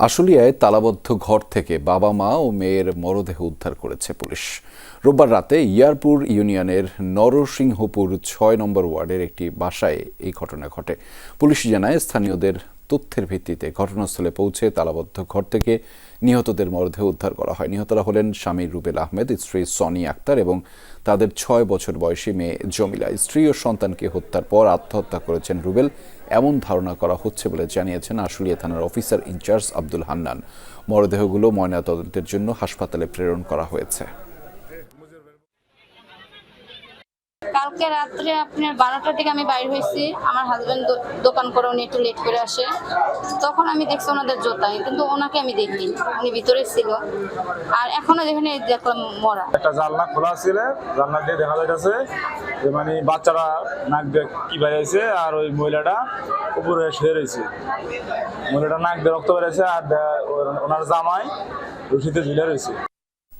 আশুলিয়ায় তালাবদ্ধ ঘর থেকে বাবা মা ও মেয়ের মরদেহ উদ্ধার করেছে পুলিশ। রোববার রাতে ইয়ারপুর ইউনিয়নের নরসিংহপুর ছয় নম্বর ওয়ার্ডের একটি বাসায় এই ঘটনা ঘটে। পুলিশ জানায়, স্থানীয়দের তথ্যের ভিত্তিতে ঘটনাস্থলে পৌঁছে তালাবদ্ধ ঘর থেকে নিহতদের মরদেহ উদ্ধার করা হয়। নিহতরা হলেন স্বামী রুবেল আহমেদ, স্ত্রী সনি আক্তার এবং তাদের ছয় বছর বয়সী মেয়ে জমিলা। স্ত্রী ও সন্তানকে হত্যার পর আত্মহত্যা করেছেন রুবেল। এমন ধারণা করা হচ্ছে বলে জানিয়েছেন আশুলিয়া থানার officer in charge Abdul Hannan. মরদেহগুলো ময়নাতদন্তের জন্য হাসপাতালে প্রেরণ করা হয়েছে। কালকে রাত্রে আপনার বারোটার দিকে আমি বাইর হয়েছি। আমার হাজব্যান্ড দোকান করে উনি একটু লেট করে আসে। তখন আমি দেখছি ওনাদের জোতা, কিন্তু ওনাকে আমি দেখিনি। উনি ভিতরে ছিল। আর এখনও যেখানে দেখলাম মরা। একটা জানলা খোলা ছিল জানলা দিয়ে দেখা যাইতেছে যে মানে বাচ্চারা নাক দিয়ে কি বেরিয়েছে আর ওই মহিলাটা উপরে শুয়ে রয়েছে। মহিলাটা নাক দিয়ে রক্ত বেরিয়েছে আর ওনার জামাই রশিতে ঝুলে রয়েছে।